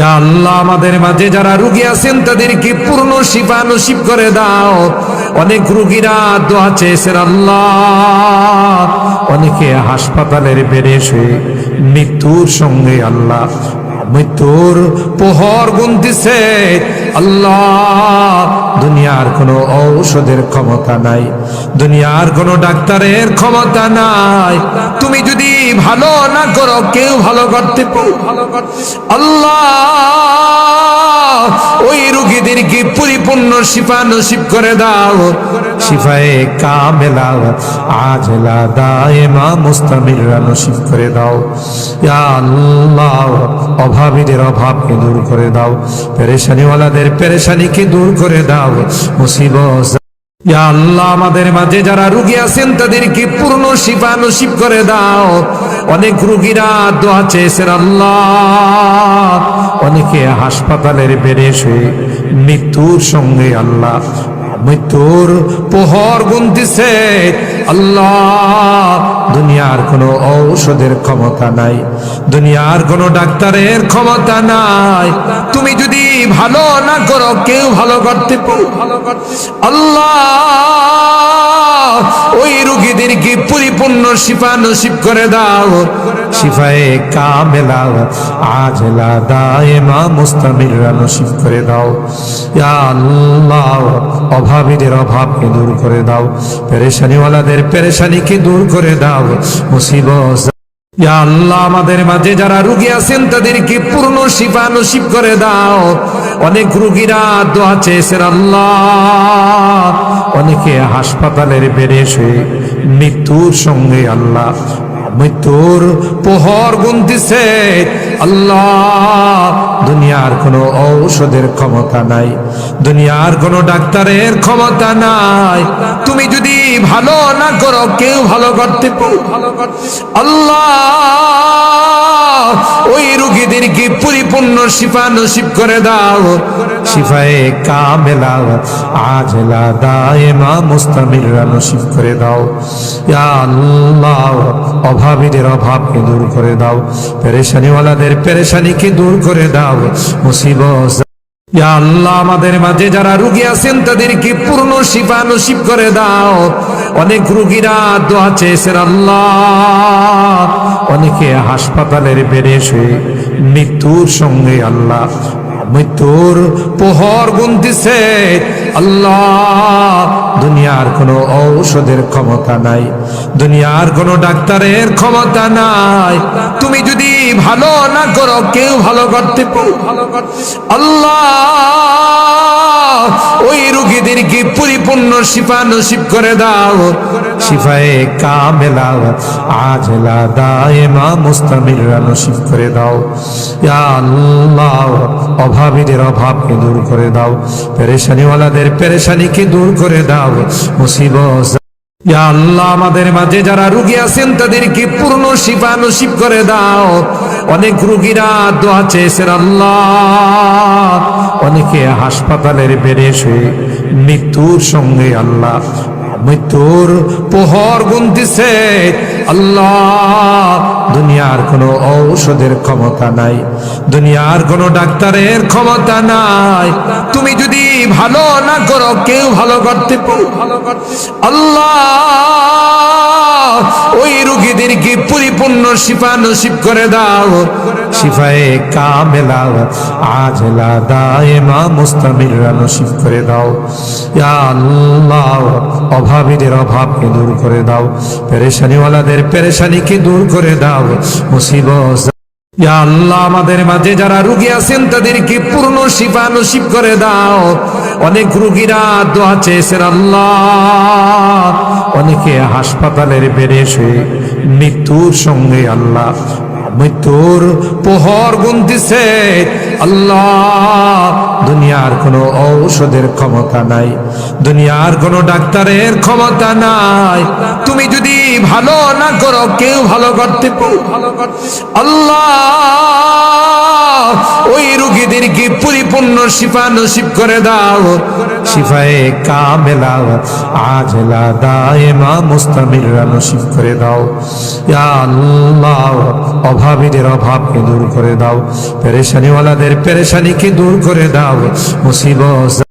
আল্লাহ, আমাদের মাঝে যারা রুগী আছেন, তাদেরকে পূর্ণ শিফা নসিব করে দাও। অনেক রুগীরা দোয়া চেয়েছেন, আল্লাহ, অনেকে হাসপাতালের বেড়ে শুয়ে মৃত্যুর সঙ্গে আল্লাহ মৃত্যুর পোহর গুনতেছে। আল্লাহ দুনিয়ার কোনো ঔষধের ক্ষমতা নাই। দুনিয়ার কোনো ডাক্তারের ক্ষমতা নাই। তুমি যদি ভালো না করো, কেউ ভালো করতে পারো আল্লাহ! ওই রুগীদেরকে পরিপূর্ণ শিফা নসিব করে দাও? শিফায়ে কামেলা, আজলা, দায়েমা, মুস্তামিররা নসিব করে দাও। ইয়া আল্লাহ, অভাবীদের অভাবকে দূর করে দাও। পেরেশানিওয়ালাদের পেরেশানিকে দূর করে দাও। মুসিবত আল্লাহ, আমাদের মাঝে যারা রুগী আছেন, তাদেরকে পূর্ণ শিফা নসিব করে দাও। অনেক রুগীরা দোয়া চেয়েছেন, আল্লাহ, অনেকে হাসপাতালের বেড়ে শুয়ে মৃত্যুর সঙ্গে আল্লাহ মৃত্যুর পোহর গুনতিছে। আল্লাহ, দুনিয়ার কোনো ঔষধের ক্ষমতা নাই, দুনিয়ার কোনো ডাক্তারের ক্ষমতা নাই। ভালো না করো, কেউ ভালো করতে আল্লাহ, ওই রুগীদেরকে পরিপূর্ণ শিফা নসিব করে দাও। শিফায়ে কামেলা, আজলা, দায়েমা, মুস্তামিররা নসিব করে দাও। ইয়া আল্লাহ, অভাবীদের অভাবকে দূর করে দাও। পেরেশানিওয়ালাদের পেরেশানিকে দূর করে দাও। মুসিবত আল্লাহ, আমাদের মাঝে যারা রুগী আছেন, তাদেরকে পূর্ণ শিফা নসিব করে দাও। অনেক রুগীরা দোয়া চেয়েছেন, আল্লাহ। অনেকে হাসপাতালের বেড়ে শুয়ে মৃত্যুর সঙ্গে আল্লাহ মৃত্যুর পোহর গুনতিছে। আল্লাহ, দুনিয়ার কোনো ঔষধের ক্ষমতা নাই। দুনিয়ার কোনো ডাক্তারের ক্ষমতা নাই। তুমি যদি ভালো না করো, কেউ ভালো করতে পারো আল্লাহ, ওই রুগীদেরকে পরিপূর্ণ শিফা নসিব করে দাও। শিফায়ে কামেলা আজলা, দায়েমা, মুস্তামিররা নসিব করে দাও। ইয়া আল্লাহ, অভাবীদের অভাবকে দূর করে দাও। পেরেশানিওয়ালাদের পেরেশানিকে দূর করে দাও। মুসিবত আল্লাহ, আমাদের মাঝে যারা রুগী আছেন, তাদেরকে পূর্ণ শিফা নসিব করে দাও। অনেক রুগীরা দোয়া চেয়েছেন, আল্লাহ। অনেকে হাসপাতালের বেড়ে শুয়ে মৃত্যুর সঙ্গে আল্লাহ মৃত্যুর পোহর গুনতিছে। আল্লাহ, দুনিয়ার কোনো ঔষধের ক্ষমতা নাই। দুনিয়ার কোনো ডাক্তারের ক্ষমতা নাই। তুমি যদি ভালো না করো, কেউ ভালো করতে আল্লাহ ওই রুগীদেরকে পরিপূর্ণ শিফা নসিব করে দাও। শিফায়ে কামেলা, আজলা, দায়েমা, মুস্তামিররা নসিব করে দাও। ইয়া আল্লাহ, অভাবীদের অভাবকে দূর করে দাও। পেরেশানিওয়ালাদের পেরেশানিকে দূর করে দাও। মুসিবত আল্লাহ, আমাদের মাঝে যারা রুগী আছেন, তাদেরকে পূর্ণ শিফা নসিব করে দাও। অনেক রুগীরা দোয়া চেয়েছেন, আল্লাহ। অনেকে হাসপাতালের বেড়ে শুয়ে মৃত্যুর সঙ্গে আল্লাহ মৃত্যুর পোহর গুনতেছে। আল্লাহ, দুনিয়ার কোনো ঔষধের ক্ষমতা নাই, দুনিয়ার কোনো ডাক্তারের ক্ষমতা নাই। তুমি যদি ভালো না করো, কেউ ভালো করতে আল্লাহ, ওই রুগীদেরকে পরিপূর্ণ শিফা নসিব করে দাও। শিফায়ে কামেলা, আজলা, দায়েমা, মুস্তামিররা নসিব করে দাও। ইয়া আল্লাহ, অভাবীদের অভাবকে দূর করে দাও। পেরেশানিওয়ালাদের পেরেশানিকে দূর করে দাও। মুসিবত আল্লাহ, আমাদের মাঝে যারা রুগী আছেন, তাদেরকে পূর্ণ শিফা নসিব করে দাও। অনেক রুগীরা দোয়া চেয়েছেন, আল্লাহ। অনেকে হাসপাতালের বেড়ে শুয়ে মৃত্যুর সঙ্গে আল্লাহ মৃত্যুর পোহর গুনতিছে। আল্লাহ, দুনিয়ার কোনো ঔষধের ক্ষমতা নাই, দুনিয়ার কোনো ডাক্তারের ক্ষমতা নাই। তুমি যদি ভালো না করো, কেউ ভালো করতে পারো আল্লাহ, ওই পরিপূর্ণ শিফা নসিব করে দাও। শিফায়ে কামেলা আজলা দায়েমা মুস্তামিররা নসিব করে দাও। ইয়া আল্লাহ, অভাবীদের অভাবকে দূর করে দাও। পেরেশানিওয়ালাদের পেরেশানিকে দূর করে দাও। মুসিবত